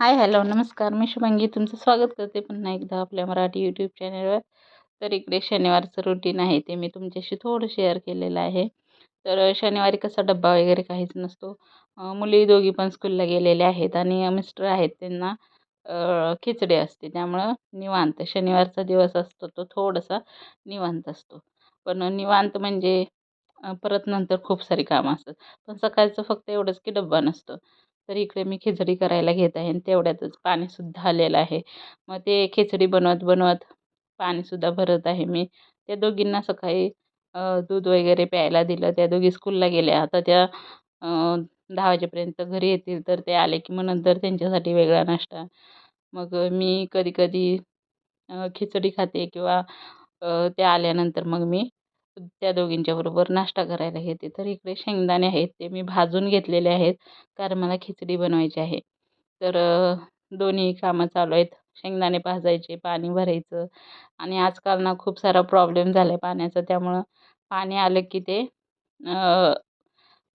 Hi hello नमस्कार. मी शुभांगी. तुमचं स्वागत करते पुन्हा एकदा आपल्या मराठी यूट्यूब चॅनलवर तर इकडे शनिवारचं रुटीन आहे ते मी तुमच्याशी थोडं शेअर केलेलं आहे. तर शनिवारी कसा डब्बा वगैरे काहीच नसतो. मुली दोघी पण स्कूलला गेलेल्या आहेत आणि मिस्टर आहेत त्यांना खिचडी असते. त्यामुळं निवांत. शनिवारचा दिवस असतो तो थोडासा निवांत असतो. पण निवांत म्हणजे परत नंतर खूप सारी कामं असतात. पण सकाळचं फक्त एवढंच की डब्बा नसतो. तर इकडे मी खिचडी करायला घेत आहे आणि तेवढ्यातच पाणीसुद्धा आलेलं आहे. मग ते खिचडी बनवत बनवत पाणीसुद्धा भरत आहे मी. त्या दोघींना सकाळी दूध वगैरे प्यायला दिलं. त्या दोघी स्कूलला गेल्या. आता त्या दहा वाजेपर्यंत घरी येतील तर ते आले की मग नंतर त्यांच्यासाठी वेगळा नाश्ता. मग मी कधी कधी खिचडी खाते किंवा त्या आल्यानंतर मग मी त्या दोघींच्या बरोबर नाश्ता करायला घेते तर इकडे शेंगदाणे आहेत ते मी भाजून घेतलेले आहेत. कारण मला खिचडी बनवायची आहे. तर दोन्ही कामं चालू आहेत. शेंगदाणे भाजायचे पाणी भरायचं. आणि आजकाल ना खूप सारा प्रॉब्लेम झाला आहे पाण्याचा. त्यामुळं पाणी आलं की ते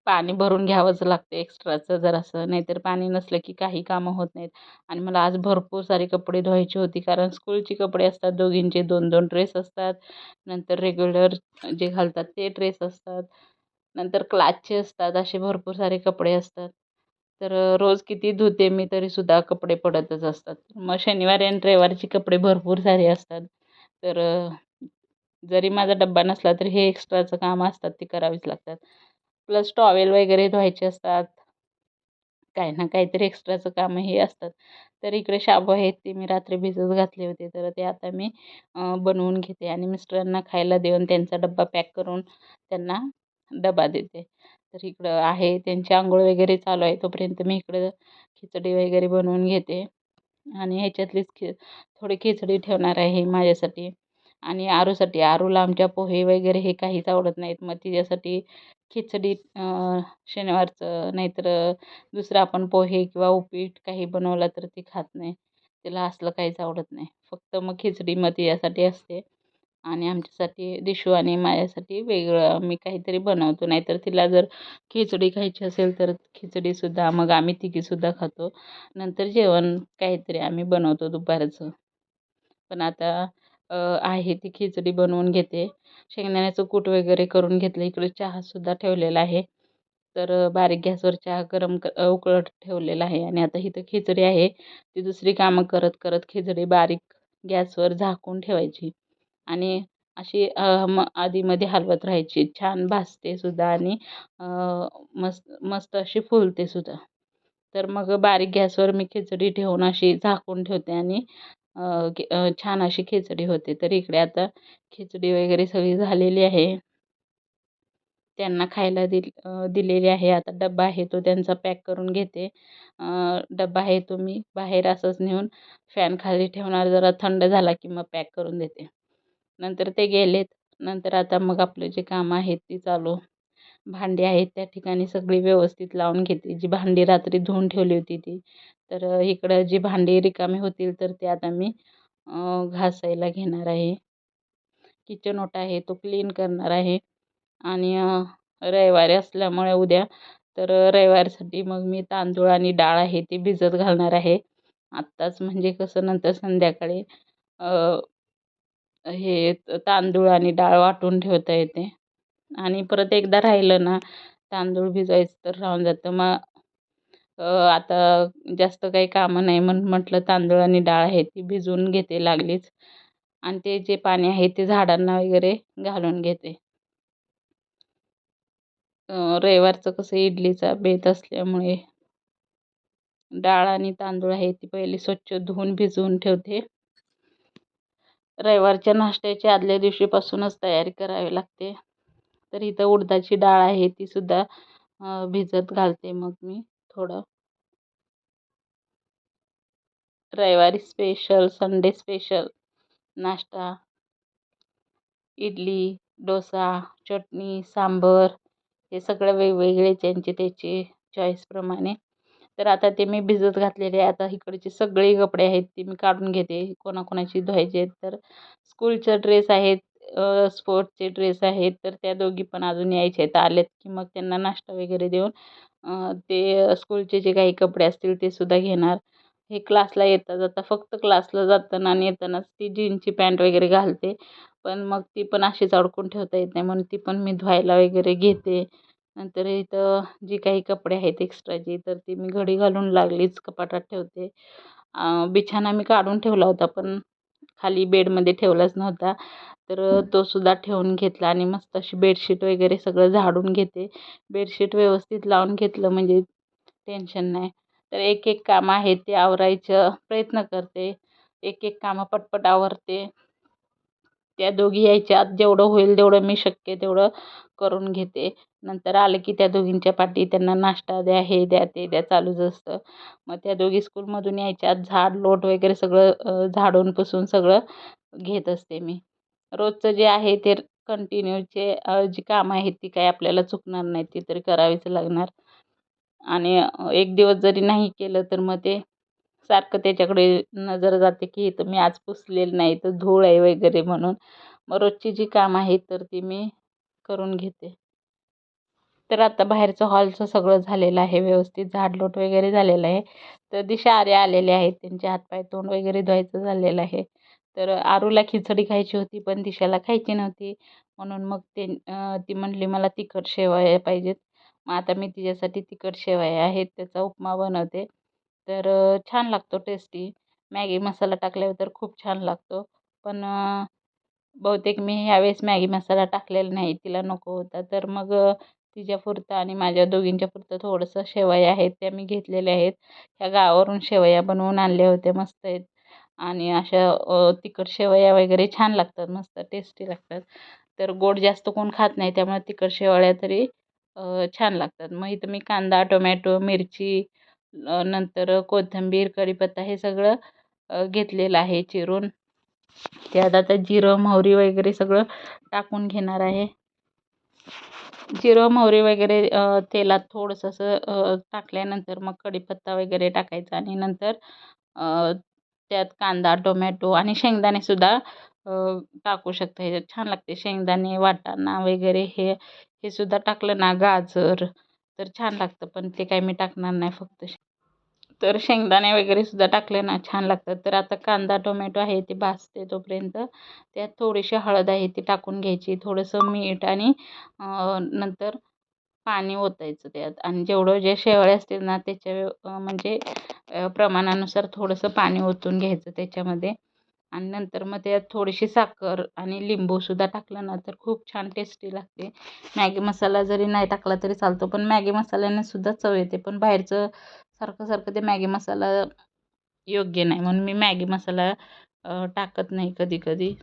पाणी भरून घ्यावंच लागतं एक्स्ट्राचं जरासं नाहीतर पाणी नसलं की काही कामं होत नाहीत. आणि मला आज भरपूर सारे कपडे धुवायची होती कारण स्कूलची कपडे असतात दोघींचे. दोन दोन ड्रेस असतात. नंतर रेग्युलर जे घालतात ते ड्रेस असतात. नंतर क्लासचे असतात. असे भरपूर सारे कपडे असतात. तर रोज किती धुते मी तरीसुद्धा कपडे पडतच असतात. मग शनिवारी आणि रविवारचे कपडे भरपूर सारे असतात. तर जरी माझा डब्बा नसला तरी हे एक्स्ट्राचं काम असतात. ते करावीच लागतात. प्लस टॉवेल वगैरे धुवायचे असतात. काही ना काहीतरी एक्स्ट्राचं काम हे असतात. तर इकडे शाबू आहेत ते मी रात्री भिजत घातले होते. तर ते आता मी बनवून घेते आणि मिस्टरांना खायला देऊन त्यांचा डब्बा पॅक करून त्यांना डबा देते. तर इकडं आहे त्यांची आंघोळ वगैरे चालू आहे. तोपर्यंत मी इकडं खिचडी वगैरे बनवून घेते. आणि ह्याच्यातलीच खि थोडी खिचडी ठेवणार आहे माझ्यासाठी. आणि आरूसाठी आरूला आमच्या पोहे वगैरे हे काहीच आवडत नाहीत. मग तिच्यासाठी खिचडी शनिवारचं नाहीतर दुसरं आपण पोहे किंवा उपीट काही बनवला तर ती खात नाही. तिला असलं काहीच आवडत नाही. फक्त मग खिचडी मग तिच्यासाठी असते. आणि आमच्यासाठी दिशू आणि माझ्यासाठी वेगळं. मी काहीतरी बनवतो. नाहीतर तिला जर खिचडी खायची असेल तर खिचडीसुद्धा मग आम्ही तिघीसुद्धा खातो. नंतर जेवण काहीतरी आम्ही बनवतो दुपारचं. पण आता आहे ती खिचडी बनवून घेते. शेंगदाण्याचं कूट वगैरे करून घेतलं. इकडे चहासुद्धा ठेवलेला आहे. तर बारीक गॅसवर चहा गरम क उकळत ठेवलेला आहे आणि आता इथं खिचडी आहे. ती दुसरी कामं करत करत खिचडी बारीक गॅसवर झाकून ठेवायची आणि अशी म आधीमध्ये हलवत राहायची. छान भाजते सुद्धा आणि मस्त मस्त अशी फुलते सुद्धा. तर मग बारीक गॅसवर मी खिचडी ठेवून अशी झाकून ठेवते आणि छान अशी खिचडी होते. तर इकडे आता खिचडी वगैरे सगळी झालेली आहे. त्यांना खायला दिल दिलेली आहे. आता डब्बा आहे तो त्यांचा पॅक करून घेते. डब्बा आहे तो मी बाहेर असंच नेऊन फॅन खाली ठेवणार. जरा थंड झाला की मग पॅक करून देते. नंतर ते गेलेत. नंतर आता मग आपलं जे काम आहेत ती चालू. भांडी आहेत त्या ठिकाणी सगळी व्यवस्थित लावून घेते. जी भांडी रात्री धुवून ठेवली होती ती. तर इकडं जी भांडी रिकामी होतील तर ते आता मी घासायला घेणार आहे. किचन ओटा आहे तो क्लीन करणार आहे. आणि रविवारी असल्यामुळे उद्या तर रविवारसाठी मग मी तांदूळ आणि डाळ आहे ती भिजत घालणार आहे. आत्ताच म्हणजे कसं नंतर संध्याकाळी हे तांदूळ आणि डाळ वाटून ठेवता येते. आणि परत एकदा राहिलं ना तांदूळ भिजवायचं तर राहून जातं. मग आता जास्त काही कामं नाही म्हणून म्हटलं तांदूळ आणि डाळ आहे ती भिजवून घेते लागलीच. आणि ते जे पाणी आहे ते झाडांना वगैरे घालून घेते. रविवारचं कसं इडलीचा बेत असल्यामुळे डाळ आणि तांदूळ आहे ती पहिली स्वच्छ धुवून भिजवून ठेवते. रविवारच्या नाश्त्याची आदल्या दिवशीपासूनच तयारी करावी लागते. तर इथं उडदाची डाळ आहे तीसुद्धा भिजत घालते मग मी थोडं. रविवारी स्पेशल संडे स्पेशल नाश्ता इडली डोसा चटणी सांबर हे सगळं वेगवेगळे त्यांचे त्याचे चॉईसप्रमाणे तर आता ते मी भिजत घातलेले आहे. आता इकडचे सगळे कपडे आहेत ते मी काढून घेते. कोणाकोणाची धुवायचे आहेत तर. स्कूलचं ड्रेस आहेत स्पोर्टचे ड्रेस आहेत तर त्या दोघी पण अजून यायचे आहेत. आल्यात की मग त्यांना नाश्ता वगैरे देऊन ते स्कूलचे जे काही कपडे असतील ते सुद्धा घेणार. हे क्लासला येता जाता फक्त क्लासला जाताना आणि येतानाच ती जीनची पॅन्ट वगैरे घालते. पण मग ती पण अशीच अडकून ठेवता येत नाही म्हणून ती पण मी धुवायला वगैरे घेते. नंतर इथं जी काही कपडे आहेत एक्स्ट्राची तर ती मी घडी घालून लागलीच कपाटात ठेवते. बिछाना मी काढून ठेवला होता पण खाली बेडमध्ये ठेवलाच नव्हता. तर तो सुद्धा ठेवून घेतला आणि मस्त अशी बेडशीट वगैरे सगळं झाडून घेते. बेडशीट व्यवस्थित लावून घेतलं म्हणजे टेन्शन नाही. तर एक एक काम आहे ते आवरायचं प्रयत्न करते. एक एक कामं पटपट आवरते. त्या दोघी यायच्या आत जेवढं होईल तेवढं मी शक्य तेवढं करून घेते. नंतर आलं की त्या दोघींच्या पाठी त्यांना नाश्ता द्या हे द्या ते द्या चालूच असतं. मग त्या दोघी स्कूलमधून यायच्या आत झाड लोट वगैरे सगळं झाडून पुसून सगळं घेत असते मी. रोजचं जे आहे ते कंटिन्यूचे जी कामं आहेत ती काही आपल्याला चुकणार नाही ती तरी करावीच लागणार. आणि एक दिवस जरी नाही केलं तर मग ते सारखं त्याच्याकडे नजर जाते की इथं मी आज पुसलेलं नाही तर धूळ आहे वगैरे म्हणून. मग रोजची जी कामं आहेत तर ती मी करून घेते. तर आता बाहेरचं हॉलचं सगळं झालेलं आहे व्यवस्थित झाडलोट वगैरे झालेलं आहे. तर दिशा आरे आलेले आहेत त्यांचे हातपाय तोंड वगैरे धुवायचं झालेलं आहे. तर आरूला खिचडी खायची होती पण दिशाला खायची नव्हती. म्हणून मग ते ती म्हटली मला तिखट शेवया पाहिजेत. मग आता मी तिच्यासाठी तिखट शेवया आहेत त्याचा उपमा बनवते. तर छान लागतो टेस्टी मॅगी मसाला टाकल्यावर तर खूप छान लागतो. पण बहुतेक मी ह्यावेळेस मॅगी मसाला टाकलेला नाही तिला नको होता. तर मग तिच्यापुरतं आणि माझ्या दोघींच्या पुरतं थोडंसं शेवया आहेत त्या मी घेतलेल्या आहेत. ह्या गावावरून शेवया बनवून आणल्या होत्या मस्त आहेत. आणि अशा तिखट शेवया वगैरे छान लागतात मस्त टेस्टी लागतात. तर गोड जास्त कोण खात नाही त्यामुळे तिखट शेवया तरी छान लागतात. मग इथं मी कांदा टोमॅटो मिरची नंतर कोथिंबीर कढीपत्ता हे सगळं घेतलेलं आहे चिरून. त्यात आता जिरं मोहरी वगैरे सगळं टाकून घेणार आहे. जिरं मोहरी वगैरे तेलात थोडंसं असं टाकल्यानंतर मग कढीपत्ता वगैरे टाकायचा आणि नंतर त्यात कांदा टोमॅटो आणि शेंगदाणेसुद्धा टाकू शकता. ह्याच्यात छान लागते. शेंगदाणे वाटाणा वगैरे हे हे सुद्धा टाकलं ना गाजर तर छान लागतं पण ते काही मी टाकणार नाही फक्त तर शेंगदाणे वगैरे सुद्धा टाकले ना छान लागतात. तर आता कांदा टोमॅटो आहे ते भाजते तोपर्यंत. त्यात थोडीशी हळद आहे ती टाकून घ्यायची. थोडंसं मीठ आणि नंतर पाणी ओतायचं त्यात. आणि जेवढं जे शेवळे असतील ना त्याच्या म्हणजे प्रमाणानुसार थोडंसं पाणी ओतून घ्यायचं त्याच्यामध्ये. आणि नंतर मग त्यात थोडीशी साखर आणि लिंबूसुद्धा टाकलं ना तर खूप छान टेस्टी लागते. मॅगी मसाला जरी नाही टाकला तरी चालतो पण मॅगी मसाल्याने सुद्धा चव येते. पण बाहेरचं सारखं सारखं ते मॅगी मसाला योग्य नाही. म्हणून मी मॅगी मसाला टाकत नाही कधी कधी.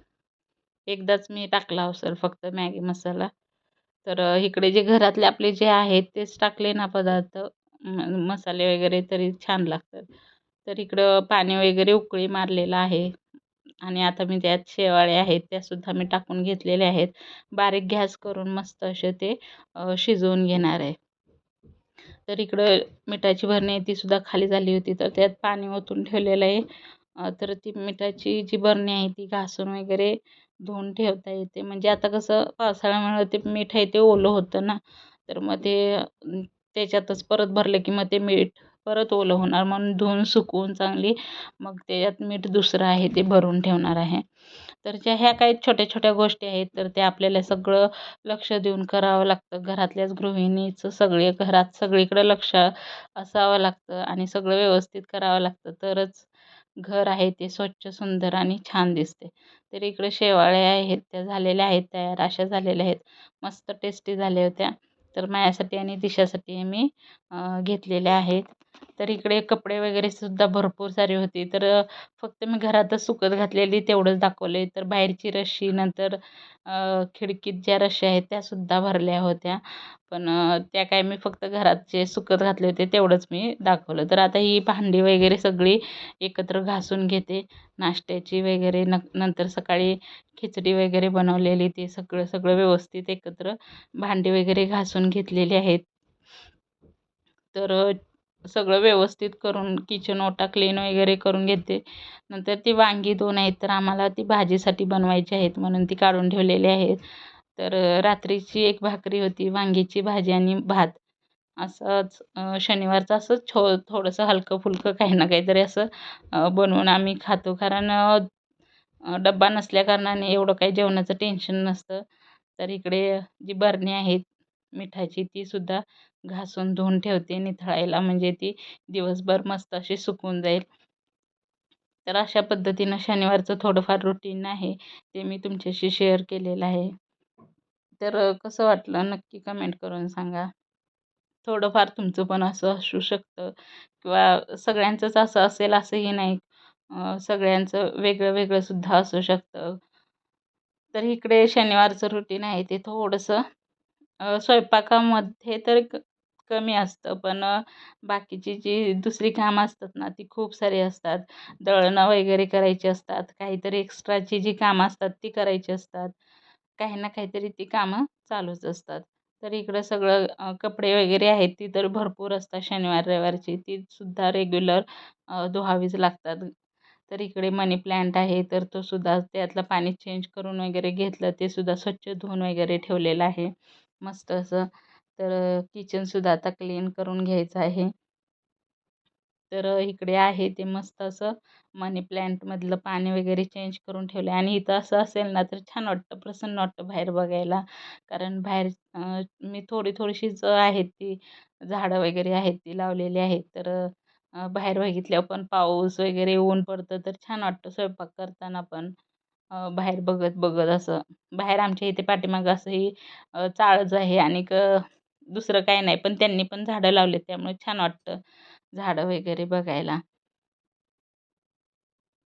एकदाच मी टाकला हो असेल फक्त मॅगी मसाला. तर इकडे जे घरातले आपले जे आहेत तेच टाकले ना पदार्थ. मसाले वगैरे तरी छान लागतात. तर इकडं पाणी वगैरे उकळी मारलेलं आहे. आणि आता मी त्यात शेवाळे आहेत त्यासुद्धा मी टाकून घेतलेले आहेत. बारीक गॅस करून मस्त असे ते शिजवून घेणार आहे. तर इकडं मिठाची भरणी आहे तीसुद्धा खाली झाली होती तर त्यात पाणी ओतून ठेवलेलं आहे. तर ती मिठाची जी बरणी आहे ती घासून वगैरे धुवून ठेवता येते. म्हणजे आता कसं पावसाळ्यामुळे ते मीठ आहे ते ओलं होतं ना. तर मग ते त्याच्यातच परत भरलं की मग ते मीठ परत ओलं होणार. म्हणून धुवून सुकवून चांगली मग त्याच्यात मीठ दुसरं आहे ते भरून ठेवणार आहे. तर ज्या ह्या काही छोट्या छोट्या गोष्टी आहेत तर ते आपल्याला सगळं लक्ष देऊन करावं लागतं. घरातल्याच गृहिणीचं सगळे घरात सगळीकडं लक्ष असावं लागतं आणि सगळं व्यवस्थित करावं लागतं. तरच घर आहे ते स्वच्छ सुंदर आणि छान दिसते. तर इकडे शेवाळ्या आहेत त्या झालेल्या आहेत तयार अशा झालेल्या आहेत. मस्त टेस्टी झाल्या होत्या. तर माझ्यासाठी आणि दिशासाठी मी घेतलेल्या आहेत. तर इकडे कपडे वगैरे सुद्धा भरपूर सारे होते. तर फक्त मी घरातच सुकत घातलेली तेवढंच दाखवले तर बाहेरची रश्शी नंतर खिडकीत ज्या रश्या आहेत त्यासुद्धा भरल्या होत्या. पण त्या काय मी फक्त घरात जे सुकत घातले होते तेवढंच मी दाखवलं. तर आता ही भांडी वगैरे सगळी एकत्र घासून घेते. नाश्त्याची वगैरे न नंतर सकाळी खिचडी वगैरे बनवलेली ते सगळं सगळं व्यवस्थित एकत्र भांडी वगैरे घासून घेतलेली आहेत. तर सगळं व्यवस्थित करून किचन ओटा क्लीन वगैरे करून घेते. नंतर ती वांगी दोन आहेत तर आम्हाला ती भाजीसाठी बनवायची आहेत म्हणून ती काढून ठेवलेली आहेत. तर रात्रीची एक भाकरी होती वांगीची भाजी आणि भात. असंच शनिवारचं असंच छो थोडंसं हलकं फुलकं काही ना काहीतरी असं बनवून आम्ही खातो. कारण डबा नसल्याकारणाने एवढं काही जेवणाचं टेन्शन नसतं. तर इकडे जी बरणी आहेत मिठाची तीसुद्धा घासून धुवून ठेवते निथळायला म्हणजे ती दिवसभर मस्त अशी सुकून जाईल. तर अशा पद्धतीनं शनिवारचं थोडंफार रुटीन आहे ते मी तुमच्याशी शेअर केलेलं आहे. तर कसं वाटलं नक्की कमेंट करून सांगा. थोडंफार तुमचं पण असं असू शकतं किंवा सगळ्यांचंच असं असेल असंही नाही सगळ्यांचं वेगळं वेगळं सुद्धा असू शकतं. तर इकडे शनिवारचं रुटीन आहे ते थोडंसं स्वयंपाकामध्ये तर क कमी असतं. पण बाकीची जी दुसरी कामं असतात ना ती खूप सारी असतात. दळणं वगैरे करायची असतात. काहीतरी एक्स्ट्राची जी कामं असतात ती करायची असतात. काही ना काहीतरी ती कामं चालूच असतात. तर इकडं सगळं कपडे वगैरे आहेत ती तर भरपूर असतात शनिवार रविवारची. तीसुद्धा रेग्युलर धुवावीच लागतात. तर इकडे मनी प्लॅन्ट आहे तर तो सुद्धा त्यातलं पाणी चेंज करून वगैरे घेतलं ते सुद्धा स्वच्छ धुवून वगैरे ठेवलेलं आहे. मस्त असं. तर किचनसुद्धा आता क्लीन करून घ्यायचं आहे. तर इकडे आहे ते मस्त असं मनी प्लॅन्टमधलं पाणी वगैरे चेंज करून ठेवलं आणि इथं असं असेल ना तर छान वाटतं प्रसन्न वाटतं बाहेर बघायला. कारण बाहेर मी थोडी थोडीशीच आहेत ती झाडं वगैरे आहेत ती लावलेली आहेत. तर बाहेर बघितल्यावर पण पाऊस वगैरे ऊन पडतं तर छान वाटतं स्वयंपाक करताना पण. बाहेर बघत बघत असं. बाहेर आमच्या इथे पाठीमागं असंही चाळच आहे आणि क दुसरं काही नाही. पण त्यांनी पण झाडं लावले त्यामुळे छान वाटतं झाडं वगैरे बघायला.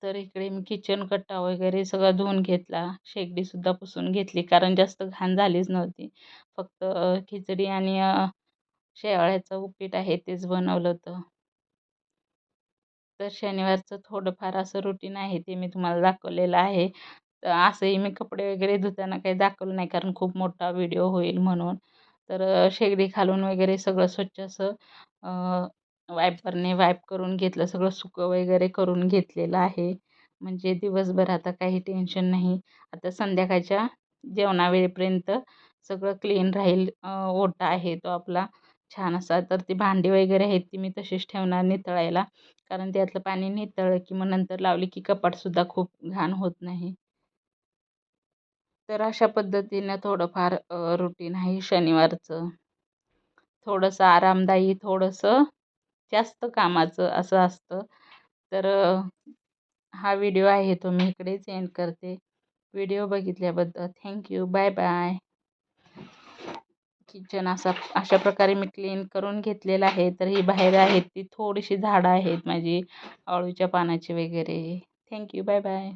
तर इकडे मी किचन कट्टा वगैरे सगळं धुवून घेतला. शेगडीसुद्धा पुसून घेतली कारण जास्त घाण झालीच नव्हती. फक्त खिचडी आणि शेवाळ्याचं उपीट आहे तेच बनवलं होतं. तर शनिवारचं थोडंफार असं रुटीन आहे ते मी तुम्हाला दाखवलेलं आहे. तर असंही मी कपडे वगैरे धुताना काही दाखवलं नाही कारण खूप मोठा व्हिडिओ होईल म्हणून. तर शेगडी खालून वगैरे सगळं स्वच्छ असं वायपरने वाईप करून घेतलं सगळं सुकं वगैरे करून घेतलेलं आहे. म्हणजे दिवसभर आता काही टेन्शन नाही. आता संध्याकाळच्या जेवणावेळेपर्यंत सगळं क्लीन राहील ओटा आहे तो आपला. छान असा. तर ती भांडी वगैरे आहेत ती मी तशीच ठेवणार नितळायला. कारण त्यातलं पाणी नितळलं की मग नंतर लावली की कपाटसुद्धा खूप घाण होत नाही. तर अशा पद्धतीनं थोडंफार रुटीन आहे शनिवारचं. थोडंसं आरामदायी थोडंसं जास्त कामाचं असं असतं. तर हा व्हिडिओ आहे तो मी इकडेच एंड करते. Video बघितल्याबद्दल thank you. Bye bye. Kitchen असा अशा प्रकारे मी क्लीन करून घेतलेलं आहे. तर ही बाहेर आहेत ती थोडीशी झाडं आहेत माझी अळूच्या पानाची वगैरे. Thank you bye bye